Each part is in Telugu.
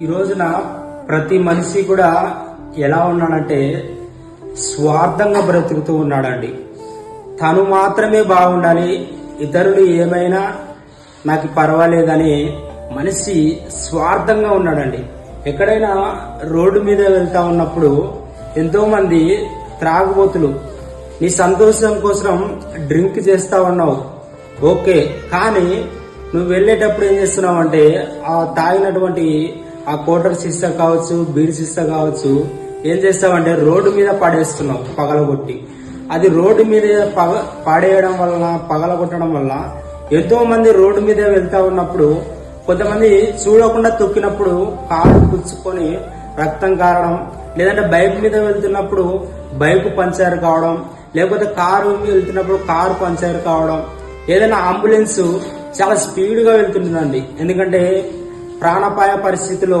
ఈ రోజున ప్రతి మనిషి కూడా ఎలా ఉన్నాడంటే స్వార్థంగా బ్రతుకుతూ ఉన్నాడండి. తను మాత్రమే బాగుండాలి ఇతరులు ఏమైనా నాకు పర్వాలేదని మనిషి స్వార్థంగా ఉన్నాడండి. ఎక్కడైనా రోడ్డు మీద వెళ్తా ఉన్నప్పుడు ఎంతో మంది త్రాగుబోతులు నీ సంతోషం కోసం డ్రింక్ చేస్తా ఉన్నావు. ఓకే కానీ నువ్వు వెళ్ళేటప్పుడు ఏం చేస్తున్నావు అంటే ఆ తాగినటువంటి ఆ కోటర్ సిస్టర్ కావచ్చు బీడి సిస్టర్ కావచ్చు ఏం చేస్తామంటే రోడ్డు మీద పాడేస్తున్నాం పగలగొట్టి అది రోడ్డు మీద పగ పాడేయడం వలన పగలగొట్టడం వల్ల ఎంతో మంది రోడ్డు మీద వెళ్తా ఉన్నప్పుడు కొంతమంది చూడకుండా తొక్కినప్పుడు కాళ్ళు పుచ్చుకొని రక్తం కారడం లేదంటే బైక్ మీద వెళ్తున్నప్పుడు బైక్ పంచర్ కావడం లేకపోతే కారు మీద వెళ్తున్నప్పుడు కారు పంచర్ కావడం ఏదైనా అంబులెన్స్ చాలా స్పీడ్గా వెళ్తుంటుందండి. ఎందుకంటే ప్రాణాపాయ పరిస్థితిలో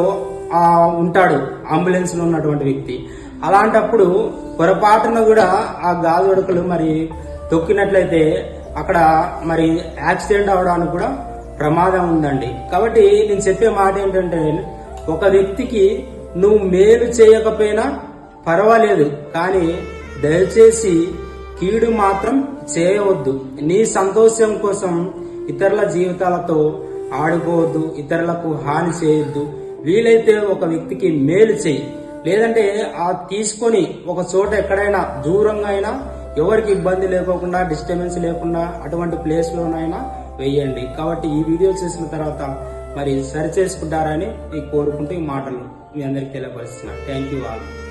ఉంటాడు అంబులెన్స్లో ఉన్నటువంటి వ్యక్తి. అలాంటప్పుడు పొరపాటున కూడా ఆ గాలి ఉడకలు మరి తొక్కినట్లయితే అక్కడ మరి యాక్సిడెంట్ అవడానికి కూడా ప్రమాదం ఉందండి. కాబట్టి నేను చెప్పే మాట ఏంటంటే ఒక వ్యక్తికి నువ్వు మేలు చేయకపోయినా పర్వాలేదు కానీ దయచేసి కీడు మాత్రం చేయవద్దు. నీ సంతోషం కోసం ఇతరుల జీవితాలతో ఆడుకోవద్దు ఇతరులకు హాని చేయొద్దు. వీలైతే ఒక వ్యక్తికి మేలు చేయి. లేదంటే ఆ తీసుకొని ఒక చోట ఎక్కడైనా దూరంగా అయినా ఎవరికి ఇబ్బంది లేకోకుండా డిస్టర్బెన్స్ లేకుండా అటువంటి ప్లేస్లోనైనా వేయండి వెయ్యండి. కాబట్టి ఈ వీడియో చేసిన తర్వాత మరి సరి చేసుకుంటారని కోరుకుంటూ ఈ మాటలు మీ అందరికి తెలియపరుస్తున్నాను థ్యాంక్ యూ ఆల్